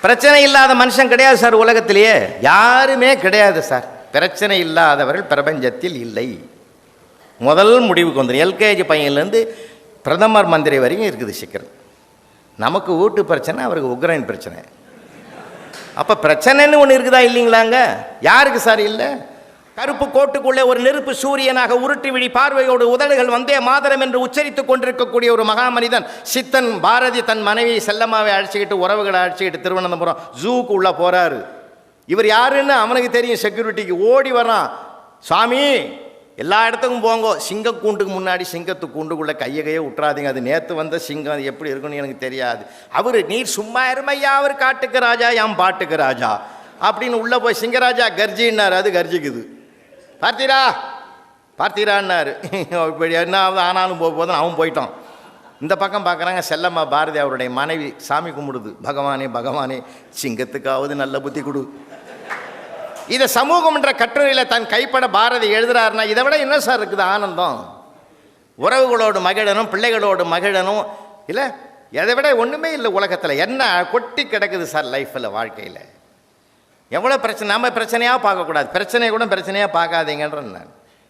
பிரச்சனை இல்லாத மனுஷன் கிடையாது சார் உலகத்திலேயே. யாருமே கிடையாது சார். பிரச்சனை இல்லாதவர்கள் பிரபஞ்சத்தில் இல்லை. முதல் முடிவுக்கு வந்துடும் எல்கேஜி பையன்லேருந்து பிரதமர் மந்திரி வரைக்கும் இருக்குது சிக்கல். நமக்கு வீட்டு பிரச்சனை அவருக்கு உக்ரைன் பிரச்சனை. அப்போ பிரச்சனைன்னு ஒன்று இருக்குதா இல்லைங்களாங்க? யாருக்கு சார் இல்லை? கருப்பு கோட்டுக்குள்ளே ஒரு நெருப்பு சூரியனாக உருட்டி விழி பார்வையோடு உதடுகள் வந்தே மாதரம் என்று உச்சரித்துக் கொண்டிருக்கக்கூடிய ஒரு மகாமனிதன் சித்தன் பாரதி தன் மனைவி செல்லம்மாவை அழைச்சிக்கிட்டு உறவுகளை அழைச்சிக்கிட்டு திருவனந்தபுரம் ஜூக்கு உள்ளே போகிறாரு இவர் யாருன்னு அவனுக்கு தெரியும் செக்யூரிட்டிக்கு. ஓடி வரான். சாமி எல்லா இடத்துக்கும் போங்கோ. சிங்கக்கூண்டுக்கு முன்னாடி சிங்கத்து கூண்டுக்குள்ளே கையை கையை விட்றாதீங்க அது நேற்று வந்த சிங்கம். அது எப்படி இருக்குன்னு எனக்கு தெரியாது. அவர் நீர் சும்மா இருமையா? அவர் காட்டுக்கு ராஜா என் பாட்டுக்கு ராஜா? அப்படின்னு உள்ளே போய் சிங்கராஜா கர்ஜின்னார். அது கர்ஜிக்குது. பார்த்தீரா? பார்த்தீரான்னாரு. இப்படி என்ன ஆகுது ஆனாலும் போக போதும். அவன் போயிட்டான். இந்த பக்கம் பார்க்குறாங்க செல்லம்மா பாரதி அவருடைய மனைவி. சாமி கும்பிடுது. பகவானே பகவானே சிங்கத்துக்காவது நல்ல புத்தி கொடு. இதை சமூகம் என்ற கட்டுரையில் தன் கைப்பட பாரதி எழுதுறாருன்னா இதை விட என்ன சார் இருக்குது? ஆனந்தம். உறவுகளோடு மகிழனும் பிள்ளைகளோடு மகிழனும் இல்லை? எதை விட ஒன்றுமே இல்லை உலகத்தில். என்ன கொட்டி கிடக்குது சார் லைஃப்பில் வாழ்க்கையில்? எவ்வளோ பிரச்சனை நம்ம பிரச்சனையாக பார்க்கக்கூடாது. பிரச்சனையை கூட பிரச்சனையாக பார்க்காதீங்கன்ற நான்.